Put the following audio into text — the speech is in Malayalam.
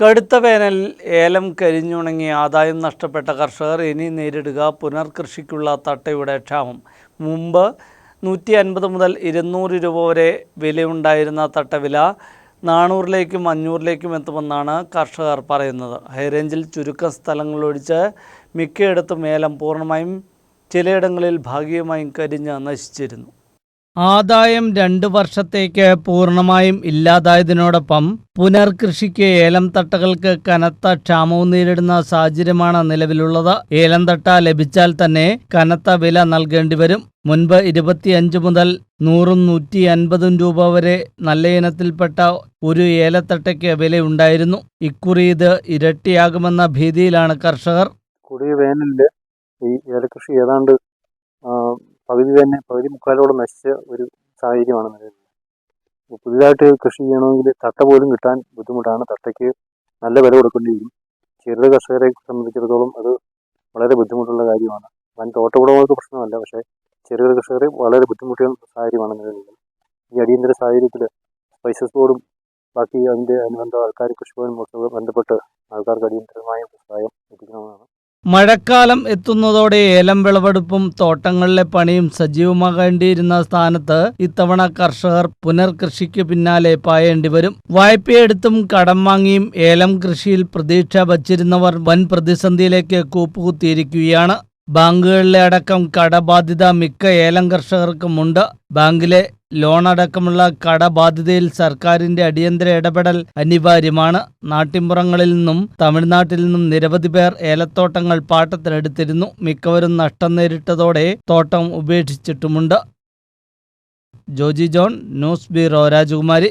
കടുത്ത വേനൽ ഏലം കരിഞ്ഞുണങ്ങി ആദായം നഷ്ടപ്പെട്ട കർഷകർ ഇനി നേരിടുക പുനർകൃഷിക്കുള്ള തട്ടയുടെ ക്ഷാമം. മുമ്പ് നൂറ്റി അൻപത് മുതൽ ഇരുന്നൂറ് രൂപ വരെ വിലയുണ്ടായിരുന്ന തട്ടവില നാനൂറിലേക്കും അഞ്ഞൂറിലേക്കും എത്തുമെന്നാണ് കർഷകർ പറയുന്നത്. ഹൈറേഞ്ചിൽ ചുരുക്കം സ്ഥലങ്ങളൊഴിച്ച് മിക്കയിടത്തും ഏലം പൂർണമായും ചിലയിടങ്ങളിൽ ഭാഗികമായും കരിഞ്ഞ് നശിച്ചിരുന്നു. ആദായം രണ്ട് വർഷത്തേക്ക് പൂർണമായും ഇല്ലാതായതിനോടൊപ്പം പുനർകൃഷിക്ക് ഏലം തട്ടകൾക്ക് കനത്ത ക്ഷാമവും നേരിടുന്ന സാഹചര്യമാണ് നിലവിലുള്ളത്. ഏലം തട്ട ലഭിച്ചാൽ തന്നെ കനത്ത വില നൽകേണ്ടി വരും. മുൻപ് ഇരുപത്തിയഞ്ച് മുതൽ നൂറും നൂറ്റി അൻപതും രൂപ വരെ നല്ല ഇനത്തിൽപ്പെട്ട ഒരു ഏലത്തട്ടയ്ക്ക് വിലയുണ്ടായിരുന്നു. ഇക്കുറി ഇത് ഇരട്ടിയാകുമെന്ന ഭീതിയിലാണ് കർഷകർ. കൂടിയ വേനലിൽ ഈ ഏലകൃഷി ഏതാണ്ട് പകുതി തന്നെ പകുതി മുക്കാലോളം നശിച്ച ഒരു സാഹചര്യമാണ് നിലവിലുള്ളത്. അപ്പോൾ പുതിയതായിട്ട് കൃഷി ചെയ്യണമെങ്കിൽ തട്ട പോലും കിട്ടാൻ ബുദ്ധിമുട്ടാണ്. തട്ടയ്ക്ക് നല്ല വില കൊടുക്കേണ്ടി വരും ചെറുകിട കർഷകരെ സംബന്ധിച്ചിടത്തോളം അത് വളരെ ബുദ്ധിമുട്ടുള്ള കാര്യമാണ്. വൻ തോട്ടവിടങ്ങൾക്ക് പ്രശ്നമല്ല പക്ഷേ ചെറുകിട കർഷകരെ വളരെ ബുദ്ധിമുട്ടിയ സാഹചര്യമാണ് നിലവിലുള്ളത്. ഈ അടിയന്തര സാഹചര്യത്തിൽ സ്പൈസസ് ബോർഡും ബാക്കി അതിന്റെ അനുബന്ധ ആൾക്കാർ കൃഷിഭവനും ബന്ധപ്പെട്ട് ആൾക്കാർക്ക് അടിയന്തരമായ സഹായം മഴക്കാലം എത്തുന്നതോടെ ഏലം വിളവെടുപ്പും തോട്ടങ്ങളിലെ പണിയും സജീവമാകേണ്ടിയിരുന്ന സ്ഥാനത്ത് ഇത്തവണ കർഷകർ പുനർകൃഷിക്ക് പിന്നാലെ പായേണ്ടി വരും. വായ്പയെടുത്തും കടം വാങ്ങിയും ഏലം കൃഷിയിൽ പ്രതീക്ഷ വച്ചിരുന്നവർ വൻ പ്രതിസന്ധിയിലേക്ക് കൂപ്പുകുത്തിയിരിക്കുകയാണ്. ബാങ്കുകളിലെ അടക്കം കടബാധ്യത മിക്ക ഏലം കർഷകർക്കുമുണ്ട്. ബാങ്കിലെ ലോൺ അടക്കമുള്ള കടബാധ്യതയിൽ സർക്കാരിന്റെ അടിയന്തര ഇടപെടൽ അനിവാര്യമാണ്. നാട്ടിൻപുറങ്ങളിൽ നിന്നും തമിഴ്നാട്ടിൽ നിന്നും നിരവധി പേർ ഏലത്തോട്ടങ്ങൾ പാട്ടത്തിനെടുത്തിരുന്നു മിക്കവരും നഷ്ടം നേരിട്ടതോടെ തോട്ടം ഉപേക്ഷിച്ചിട്ടുമുണ്ട്. Joji John news bureau Rajakumari.